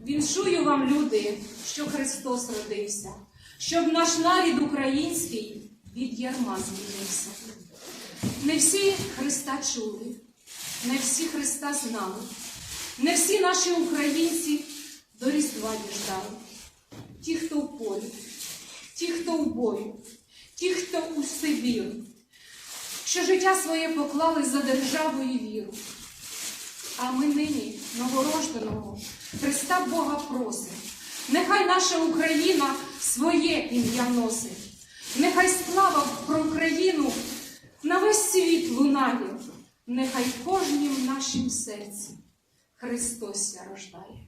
Віншую вам, люди, що Христос родився, щоб наш нарід український від ярма звільнився. Не всі Христа чули, не всі Христа знали, не всі наші українці до Різдва діждали. Ті, хто в полі, ті, хто в бою, ті, хто у Сибіру, що життя своє поклали за державу і віру. А ми нині новорожденого Христа Бога просить. Нехай наша Україна своє ім'я носить. Нехай слава про Україну на весь світ лунає. Нехай кожнім нашім серці Христос рождає.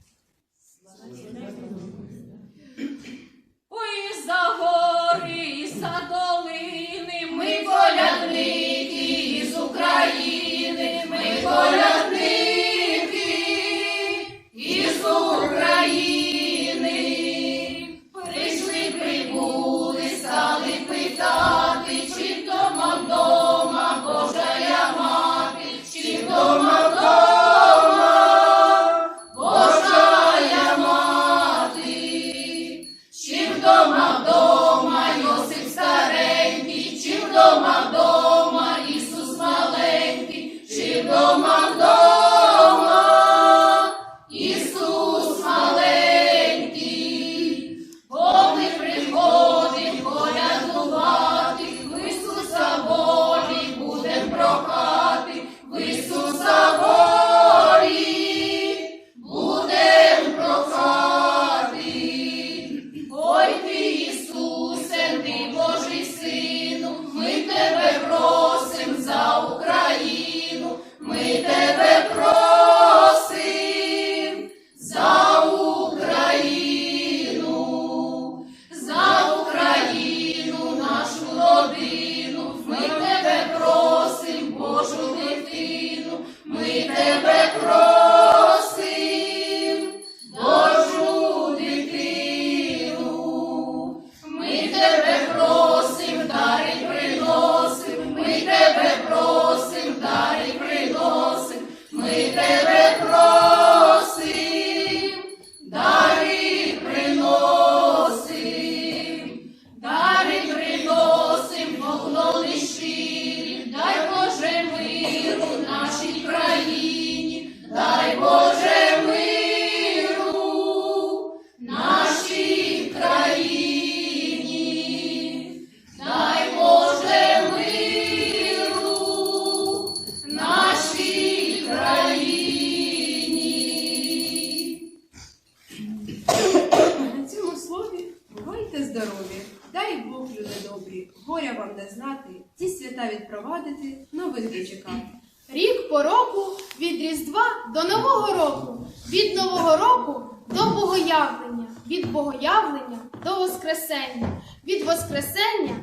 Здорові, дай Бог, люди добрі, горя вам не знати, ті свята відпровадити, новинки чекати. Рік по року від Різдва до Нового року, від Нового року до Богоявлення, від Богоявлення до Воскресення, від Воскресення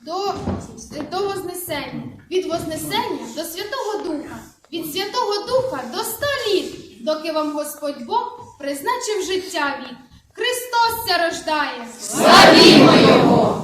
до, до Вознесення, від Вознесення до Святого Духа, від Святого Духа до ста літ, доки вам Господь Бог призначив життя вік. Христос ся рождає! Славімо Його!